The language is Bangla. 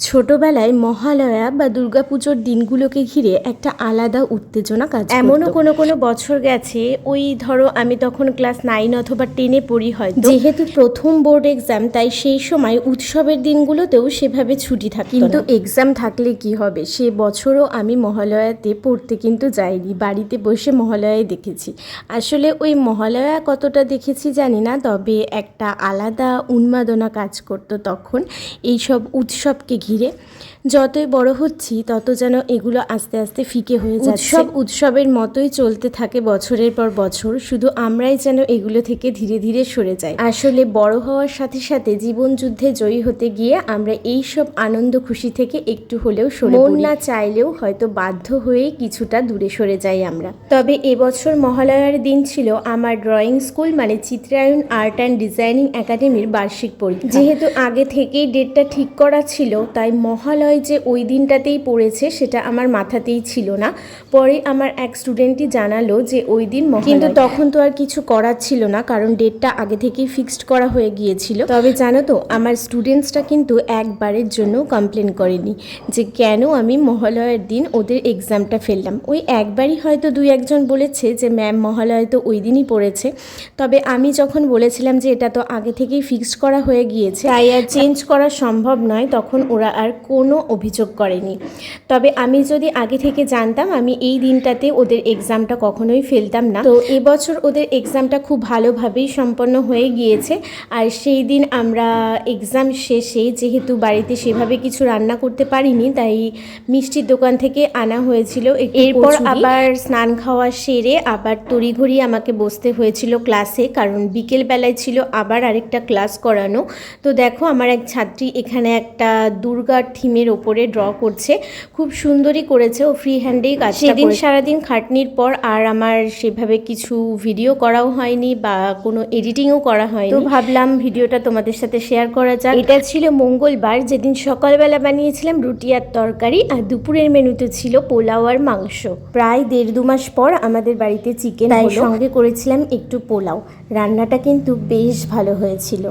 ছোটবেলায় মহালয়া বা দুর্গাপুজোর দিনগুলোকে ঘিরে একটা আলাদা উত্তেজনা কাজ এমনও কোনো কোনো বছর গেছে ওই ধরো আমি তখন ক্লাস নাইন অথবা টেনে পড়ি হয়তো। যেহেতু প্রথম বোর্ড এক্সাম তাই সেই সময় উৎসবের দিনগুলোতেও সেভাবে ছুটি থাকে কিন্তু এক্সাম থাকলে কি হবে? সে বছরও আমি মহালয়াতে পড়তে কিন্তু যাইনি বাড়িতে বসে মহালয়ায় দেখেছি। আসলে ওই মহালয়া কতটা দেখেছি জানি না তবে একটা আলাদা উন্মাদনা কাজ করতো তখন। এইসব উৎসবকে ঘিরে। যতই বড় হচ্ছি তত যেন এগুলো আস্তে আস্তে ফিকে হয়ে যাচ্ছে। সব উৎসবের মতোই চলতে থাকে বছরের পর বছর শুধু আমরাই যেন এগুলো থেকে ধীরে ধীরে সরে যাই। আসলে বড় হওয়ার সাথে সাথে জীবন যুদ্ধে জয়ী হতে গিয়ে আমরা এই সব আনন্দ খুশি থেকে একটু হলেও সরে মন না চাইলেও হয়তো বাধ্য হয়েই কিছুটা দূরে সরে যাই আমরা। তবে এবছর মহালয়ার দিন ছিল আমার ড্রয়িং স্কুল মানে চিত্রায়ন আর্ট অ্যান্ড ডিজাইনিং একাডেমির বার্ষিক পরীক্ষা। যেহেতু আগে থেকেই ডেটটা ঠিক করা ছিল তাই মহালয় যে ওই দিনটাতেই পড়েছে সেটা আমার মাথাতেই ছিল না। পরে আমার এক স্টুডেন্টই জানালো যে ওই দিন কিন্তু তখন তো আর কিছু করার ছিল না কারণ ডেটটা আগে থেকেই ফিক্সড করা হয়ে গিয়েছিল। তবে জানো তো আমার স্টুডেন্টসটা কিন্তু একবারের জন্য কমপ্লেন করেনি যে কেন আমি মহালয়ার দিন ওদের এক্সামটা ফেললাম। ওই একবারই হয়তো দুই একজন বলেছে যে ম্যাম মহালয় তো ওই দিনই পড়েছে। তবে আমি যখন বলেছিলাম যে এটা তো আগে থেকেই ফিক্সড করা হয়ে গিয়েছে তাই আর চেঞ্জ করা সম্ভব নয় তখন ওরা আর কোনো অভিযোগ করেনি। তবে আমি যদি আগে থেকে জানতাম আমি এই দিনটাতে ওদের এক্সামটা কখনোই ফেলতাম না। তো এবছর ওদের এক্সামটা খুব ভালোভাবেই সম্পন্ন হয়ে গিয়েছে। আর সেই দিন আমরা এক্সাম শেষে যেহেতু বাড়িতে সেভাবে কিছু রান্না করতে পারিনি তাই মিষ্টির দোকান থেকে আনা হয়েছিল এরপর আবার স্নান খাওয়া সেরে আবার তড়িঘড়ি আমাকে বসতে হয়েছিল ক্লাসে কারণ বিকেল বেলায় ছিল আবার আরেকটা ক্লাস করানো। তো দেখো আমার এক ছাত্রী এখানে একটা দুর্গার থিমের ওপরে ড্র করছে। খুব সুন্দরই করেছে ও ফ্রি হ্যান্ডেই কাজ সেদিন সারাদিন খাটনির পর আর আমার সেভাবে কিছু ভিডিও করাও হয়নি বা কোনো এডিটিংও করা হয়নি। তো ভাবলাম ভিডিওটা তোমাদের সাথে শেয়ার করা যাক। এটা ছিল মঙ্গলবার যেদিন সকালবেলা বানিয়েছিলাম রুটি আর তরকারি আর দুপুরের মেনুতে ছিল পোলাও আর মাংস। প্রায় দেড় দু মাস পর আমাদের বাড়িতে চিকেন তাই সঙ্গে করেছিলাম একটু পোলাও। রান্নাটা কিন্তু বেশ ভালো হয়েছিল।